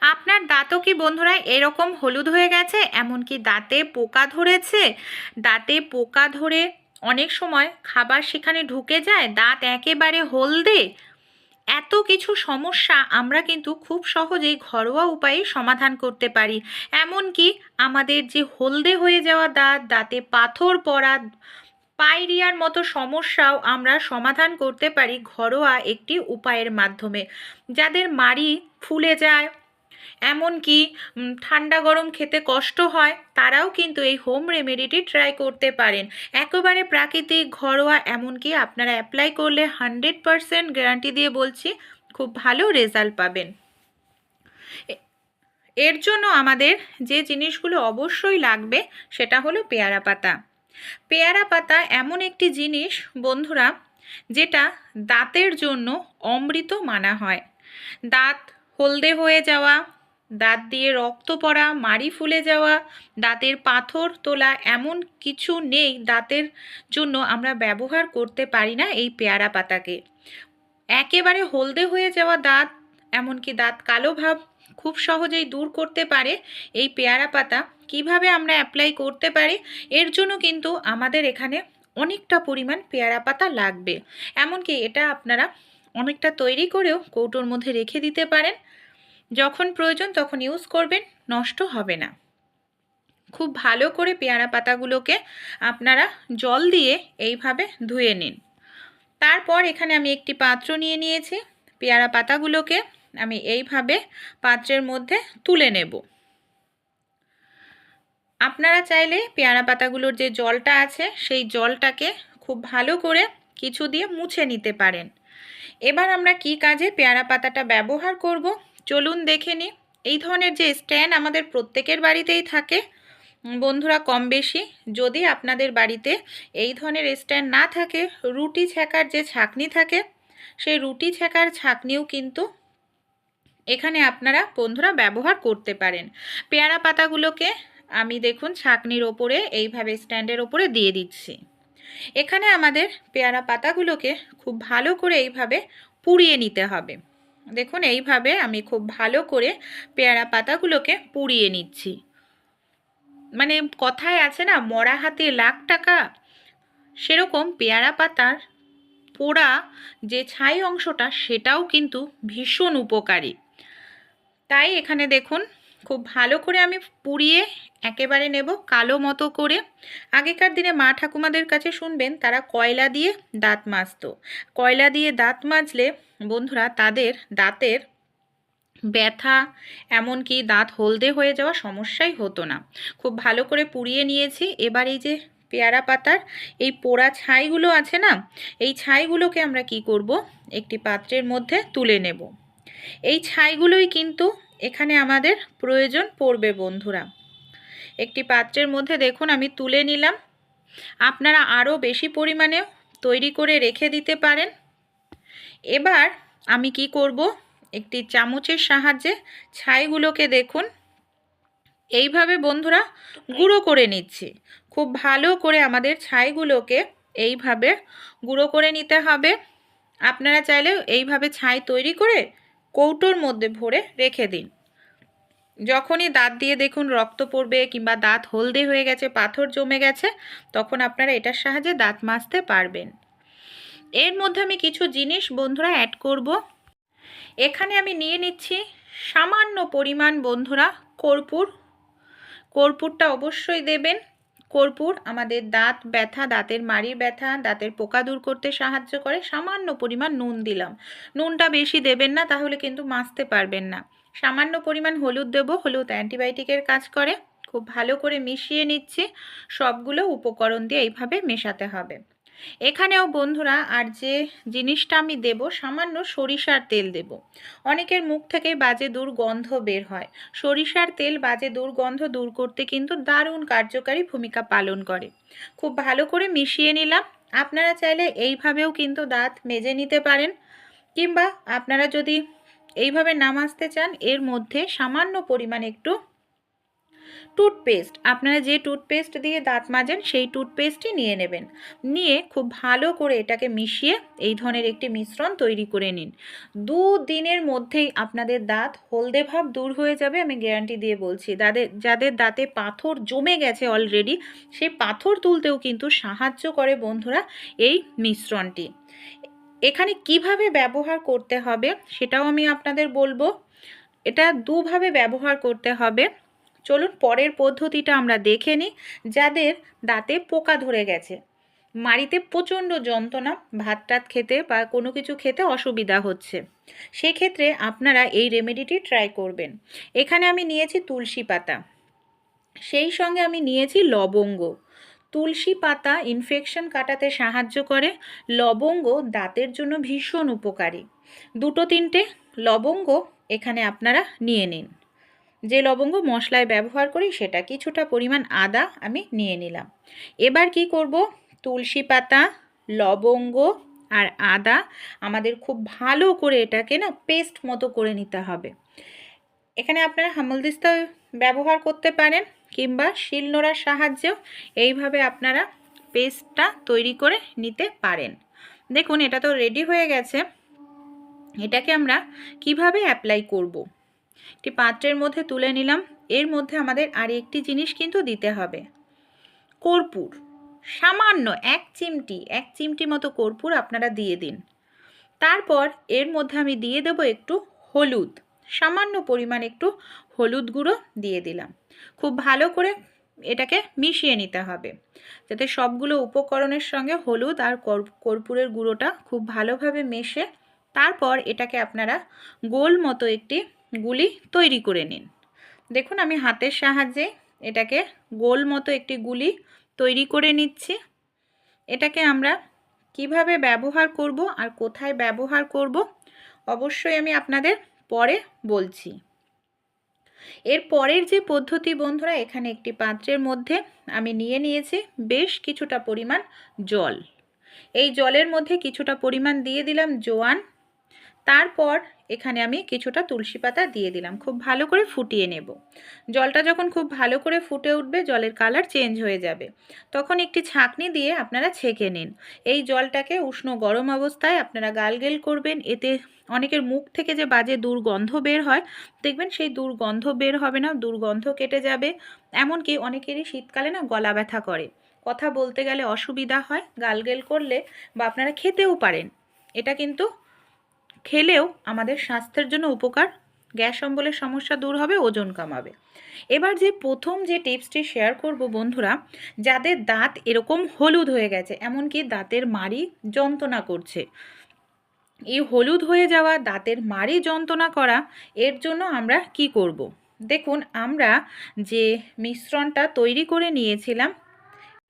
আপনার দাঁতও কি বন্ধুরা এরকম হলুদ হয়ে গেছে? এমনকি দাঁতে পোকা ধরেছে? দাঁতে পোকা ধরে অনেক সময় খাবার সেখানে ঢুকে যায়, দাঁত একেবারে হলদে। এত কিছু সমস্যা আমরা কিন্তু খুব সহজেই ঘরোয়া উপায়ে সমাধান করতে পারি। এমনকি আমাদের যে হলদে হয়ে যাওয়া দাঁত, দাঁতে পাথর পড়া পাইরিয়ার মতো সমস্যাও আমরা সমাধান করতে পারি ঘরোয়া একটি উপায়ের মাধ্যমে। যাদের মাড়ি ফুলে যায় এমনকি ঠান্ডা গরম খেতে কষ্ট হয়, তারাও কিন্তু এই হোম রেমেডিটি ট্রাই করতে পারেন। একেবারে প্রাকৃতিক ঘরোয়া, এমনকি আপনারা অ্যাপ্লাই করলে হান্ড্রেড পারসেন্ট গ্যারান্টি দিয়ে বলছি, খুব ভালো রেজাল্ট পাবেন। এর জন্য আমাদের যে জিনিসগুলো অবশ্যই লাগবে, সেটা হলো পেয়ারা পাতা। পেয়ারা পাতা এমন একটি জিনিস, বন্ধুরা, যেটা দাঁতের জন্য অমৃত মানা হয়। দাঁত হলদে হয়ে যাওয়া দাঁত দিয়ে রক্ত পড়া, মাড়ি ফুলে যাওয়া, দাঁতের পাথর তোলা এমন কিছু নেই দাঁতের জন্য আমরা ব্যবহার করতে পারি না এই পেয়ারা পাতাকে। একেবারে হলদে হয়ে যাওয়া দাঁত, এমনকি দাঁত কালো ভাব খুব সহজেই দূর করতে পারে এই পেয়ারা পাতা। কীভাবে আমরা অ্যাপ্লাই করতে পারি? এর জন্য কিন্তু আমাদের এখানে অনেকটা পরিমাণ পেয়ারা পাতা লাগবে। এমনকি এটা আপনারা অনেকটা তৈরি করেও কৌটোর মধ্যে রেখে দিতে পারেন। যখন প্রয়োজন তখন ইউজ করবেন, নষ্ট হবে না। খুব ভালো করে পেয়ারা পাতাগুলোকে আপনারা জল দিয়ে এইভাবে ধুয়ে নিন। তারপর এখানে আমি একটি পাত্র নিয়ে নিয়েছি। পেয়ারা পাতাগুলোকে আমি এইভাবে পাত্রের মধ্যে তুলে নেব। আপনারা চাইলে পেয়ারা পাতাগুলোর যে জলটা আছে, সেই জলটাকে খুব ভালো করে কিছু দিয়ে মুছে নিতে পারেন। এবার আমরা কি কাজে পেয়ারা পাতাটা ব্যবহার করব? চলুন দেখে নিই এই ধরনের যে স্ট্যান্ড আমাদের প্রত্যেকের বাড়িতেই থাকে, বন্ধুরা কম বেশি, যদি আপনাদের বাড়িতে এই ধরনের স্ট্যান্ড না থাকে, রুটি ছ্যাঁকার যে ছাকনি থাকে, সেই রুটি ছ্যাঁকার ছাকনিও কিন্তু এখানে আপনারা, বন্ধুরা, ব্যবহার করতে পারেন। পেয়ারা পাতাগুলোকে আমি দেখুন ছাকনির ওপরে, এইভাবে স্ট্যান্ডের ওপরে দিয়ে দিচ্ছি। এখানে আমাদের পেয়ারা পাতাগুলোকে খুব ভালো করে এইভাবে পুড়িয়ে নিতে হবে। দেখুন, এইভাবে আমি খুব ভালো করে পেয়ারা পাতাগুলোকে পুড়িয়ে নিচ্ছি। মানে কথায় আছে না, মরা হাতে লাখ টাকা। সেরকম পেয়ারা পাতার পোড়া যে ছাই অংশটা, সেটাও কিন্তু ভীষণ উপকারী। তাই এখানে দেখুন খুব ভালো করে আমি পুড়িয়ে একেবারে নেব কালো মতো করে। আগেকার দিনে মা ঠাকুমাদের কাছে শুনবেন, তারা কয়লা দিয়ে দাঁত মাজতো। কয়লা দিয়ে দাঁত মাজলে বন্ধুরা তাদের দাঁতের ব্যথা, এমনকি দাঁত হলদে হয়ে যাওয়া সমস্যাই হতো না। খুব ভালো করে পুড়িয়ে নিয়েছি। এবার এই যে পেয়ারা পাতার এই পোড়া ছাইগুলো আছে না, এই ছাইগুলোকে আমরা কি করব? একটি পাত্রের মধ্যে তুলে নেব। এই ছাইগুলোই কিন্তু এখানে আমাদের প্রয়োজন পড়বে, বন্ধুরা। একটি পাত্রের মধ্যে দেখুন, আমি তুলে নিলাম। আপনারা আরও বেশি পরিমাণে তৈরি করে রেখে দিতে পারেন। এবার আমি কি করব? একটি চামচের সাহায্যে ছাইগুলোকে দেখুন। এইভাবে, বন্ধুরা, গুঁড়ো করে নিচ্ছি। খুব ভালো করে আমাদের ছাইগুলোকে এইভাবে গুঁড়ো করে নিতে হবে। আপনারা চাইলেও এইভাবে ছাই তৈরি করে কৌটোর মধ্যে ভরে রেখে দিন। যখনই দাঁত দিয়ে দেখুন রক্ত পড়বে কিংবা দাঁত হলদে হয়ে গেছে, পাথর জমে গেছে, তখন আপনারা এটার সাহায্যে দাঁত মাজতে পারবেন। এর মধ্যে আমি কিছু জিনিস বন্ধুরা অ্যাড করব। এখানে আমি নিয়ে নিচ্ছি সামান্য পরিমাণ বন্ধুরা কর্পূর। কর্পূরটা অবশ্যই দেবেন। কর্পূর আমাদের দাঁত ব্যথা, দাঁতের মাড়ির ব্যথা, দাঁতের পোকা দূর করতে সাহায্য করে। সামান্য পরিমাণ নুন দিলাম। নুনটা বেশি দেবেন না, তাহলে কিন্তু মাছতে পারবেন না। সামান্য পরিমাণ হলুদ দেবো, হলুদ অ্যান্টিবায়োটিকের কাজ করে। খুব ভালো করে মিশিয়ে নিচ্ছি। সবগুলো উপকরণ দিয়ে এইভাবে মেশাতে হবে। এখানেও বন্ধুরা আর যে জিনিসটা আমি দেব সামান্য সরিষার তেল দেব। অনেকের মুখ থেকে বাজে দুর্গন্ধ বের হয়। সরিষার তেল বাজে দুর্গন্ধ দূর করতে কিন্তু দারুণ কার্যকারী ভূমিকা পালন করে। খুব ভালো করে মিশিয়ে নিলাম। আপনারা চাইলে এইভাবেও কিন্তু দাঁত মেজে নিতে পারেন। কিংবা আপনারা যদি এইভাবে না মাজতে চান, এর মধ্যে সামান্য পরিমাণ একটু টুথপেস্ট আপনারা যে টুথপেস্ট দিয়ে দাঁত মাজেন, সেই টুথপেস্টই নিয়ে নেবেন। নিয়ে খুব ভালো করে এটাকে মিশিয়ে এই ধরনের একটি মিশ্রণ তৈরি করে নিন। দু দিনের মধ্যেই আপনাদের দাঁত হলদে ভাব দূর হয়ে যাবে, আমি গ্যারান্টি দিয়ে বলছি। যাদের যাদের দাঁতে পাথর জমে গেছে অলরেডি সেই পাথর তুলতেও কিন্তু সাহায্য করে বন্ধুরা এই মিশ্রণটি। এখানে কীভাবে ব্যবহার করতে হবে সেটাও আমি আপনাদের বলব। এটা দুভাবে ব্যবহার করতে হবে। চলুন পরের পদ্ধতিটা আমরা দেখে নিই, যাদের দাঁতে পোকা ধরে গেছে। মাড়িতে প্রচণ্ড যন্ত্রণা ভাত টাত খেতে বা কোনো কিছু খেতে অসুবিধা হচ্ছে। সেক্ষেত্রে আপনারা এই রেমেডিটি ট্রাই করবেন। এখানে আমি নিয়েছি তুলসী পাতা। সেই সঙ্গে আমি নিয়েছি লবঙ্গ। তুলসী পাতা ইনফেকশন কাটাতে সাহায্য করে। লবঙ্গ দাঁতের জন্য ভীষণ উপকারী। দুটো তিনটে লবঙ্গ এখানে আপনারা নিয়ে নিন। যে লবঙ্গ মশলায় ব্যবহার করি সেটা কিছুটা পরিমাণ আদা আমি নিয়ে নিলাম। এবার কি করব? তুলসী পাতা, লবঙ্গ আর আদা আমাদের খুব ভালো করে এটাকে না পেস্ট মতো করে নিতে হবে। এখানে আপনারা হামলদিস্তা ব্যবহার করতে পারেন কিংবা শিলনোড়ার সাহায্যেও এইভাবে আপনারা পেস্টটা তৈরি করে নিতে পারেন। দেখুন, এটা তো রেডি হয়ে গেছে। এটাকে আমরা কীভাবে অ্যাপ্লাই করব। একটি পাত্রের মধ্যে তুলে নিলাম। এর মধ্যে আমাদের আর একটি জিনিস কিন্তু দিতে হবে। কর্পূর। সামান্য এক চিমটি এক চিমটি মতো কর্পূর আপনারা দিয়ে দিন। তারপর এর মধ্যে আমি দিয়ে দেব একটু হলুদ। সামান্য পরিমাণ একটু হলুদ গুঁড়ো দিয়ে দিলাম। খুব ভালো করে এটাকে মিশিয়ে নিতে হবে। যাতে সবগুলো উপকরণের সঙ্গে হলুদ আর কর্পূরের গুঁড়োটা খুব ভালোভাবে মেশে তারপর এটাকে আপনারা গোল মতো একটি গুলি তৈরি করে নিন। দেখুন আমি হাতের সাহায্যে এটাকে গোল মতো একটি গুলি তৈরি করে নিচ্ছি। এটাকে আমরা কীভাবে ব্যবহার করব আর কোথায় ব্যবহার করব অবশ্যই আমি আপনাদের পরে বলছি। এর পরের যে পদ্ধতি বন্ধুরা, এখানে একটি পাত্রের মধ্যে আমি নিয়ে নিয়েছি বেশ কিছুটা পরিমাণ জল। এই জলের মধ্যে কিছুটা পরিমাণ দিয়ে দিলাম জোয়ান। তারপর এখানে আমি কিছুটা তুলসী পাতা দিয়ে দিলাম, খুব ভালো করে ফুটিয়ে নেব। জলটা যখন খুব ভালো করে ফুটে উঠবে, জলের কালার চেঞ্জ হয়ে যাবে। তখন একটি ছাঁকনি দিয়ে আপনারা ছেঁকে নিন। এই জলটাকে উষ্ণ গরম অবস্থায় আপনারা গালগেল করবেন, এতে অনেকের মুখ থেকে যে বাজে দুর্গন্ধ বের হয়, দেখবেন সেই দুর্গন্ধ বের হবে না, দুর্গন্ধ কেটে যাবে। এমনকি অনেকেরই শীতকালে না গলা ব্যথা করে। কথা বলতে গেলে অসুবিধা হয়, গালগেল করলে বা আপনারা খেতেও পারেন। এটা কিন্তু খেলেও আমাদের স্বাস্থ্যের জন্য উপকার। গ্যাস অম্বলের সমস্যা দূর হবে, ওজন কমাবে। এবার যে প্রথম যে টিপসটি শেয়ার করব বন্ধুরা, যাদের দাঁত এরকম হলুদ হয়ে গেছে, এমনকি দাঁতের মাড়ি যন্ত্রণা করছে। এই হলুদ হয়ে যাওয়া, দাঁতের মাড়ি যন্ত্রণা করা, এর জন্য আমরা কি করব। দেখুন, আমরা যে মিশ্রণটা তৈরি করে নিয়েছিলাম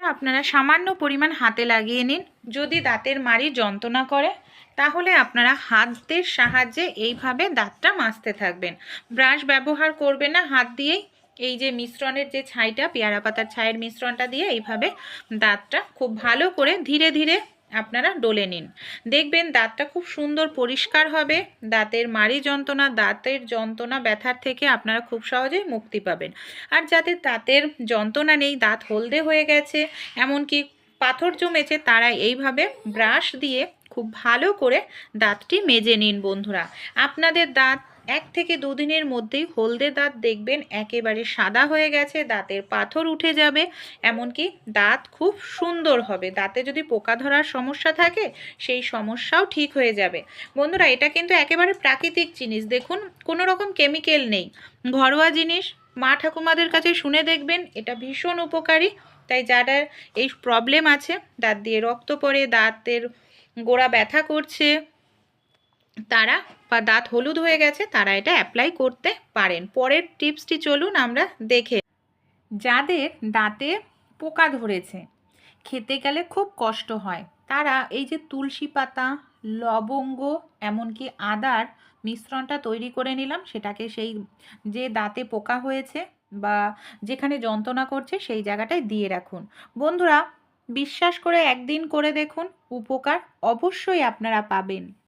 আপনারা সামান্য পরিমাণ হাতে লাগিয়ে নিন। যদি দাঁতের মাড়ি যন্ত্রণা করে, তাহলে আপনারা হাতের সাহায্যে এইভাবে দাঁতটা মাজতে থাকবেন। ব্রাশ ব্যবহার করবেন না, হাত দিয়েই। এই যে মিশ্রণের যে ছাইটা, পেয়ারা পাতার ছাইয়ের মিশ্রণটা দিয়ে এইভাবে দাঁতটা খুব ভালো করে ধীরে ধীরে আপনারা ডলে নিন। দেখবেন দাঁতটা খুব সুন্দর পরিষ্কার হবে। দাঁতের মারি যন্ত্রণা, দাঁতের যন্ত্রণা ব্যথার থেকে আপনারা খুব সহজেই মুক্তি পাবেন। আর যাদের দাঁতের যন্ত্রণা নেই, দাঁত হলদে হয়ে গেছে, এমনকি পাথর জমেছে, তারা এইভাবে ব্রাশ দিয়ে খুব ভালো করে দাঁতটি মেজে নিন বন্ধুরা। আপনাদের দাঁত এক থেকে দুদিনের মধ্যেই হলদে দাঁত দেখবেন একেবারে সাদা হয়ে গেছে, দাঁতের পাথর উঠে যাবে। এমনকি দাঁত খুব সুন্দর হবে। দাঁতে যদি পোকা ধরার সমস্যা থাকে, সেই সমস্যাও ঠিক হয়ে যাবে। বন্ধুরা, এটা কিন্তু একেবারে প্রাকৃতিক জিনিস। দেখুন, কোনো রকম কেমিক্যাল নেই। ঘরোয়া জিনিস, মা ঠাকুমাদের কাছে শুনে দেখবেন, এটা ভীষণ উপকারী। তাই যারা এই প্রবলেম আছে, দাঁত দিয়ে রক্ত পড়ে, দাঁতের গোড়া ব্যথা করছে তারা বা দাঁত হলুদ হয়ে গেছে, তারা এটা অ্যাপ্লাই করতে পারেন। পরের টিপসটি চলুন আমরা দেখে যাদের দাঁতে পোকা ধরেছে, খেতে গেলে খুব কষ্ট হয়। তারা এই যে তুলসী পাতা, লবঙ্গ, এমনকি আদার মিশ্রণটা তৈরি করে নিলাম, সেটাকে সেই যে দাঁতে পোকা হয়েছে বা যেখানে যন্ত্রণা করছে, সেই জায়গাটায় দিয়ে রাখুন। বন্ধুরা, বিশ্বাস করে একদিন করে দেখুন, উপকার অবশ্যই আপনারা পাবেন।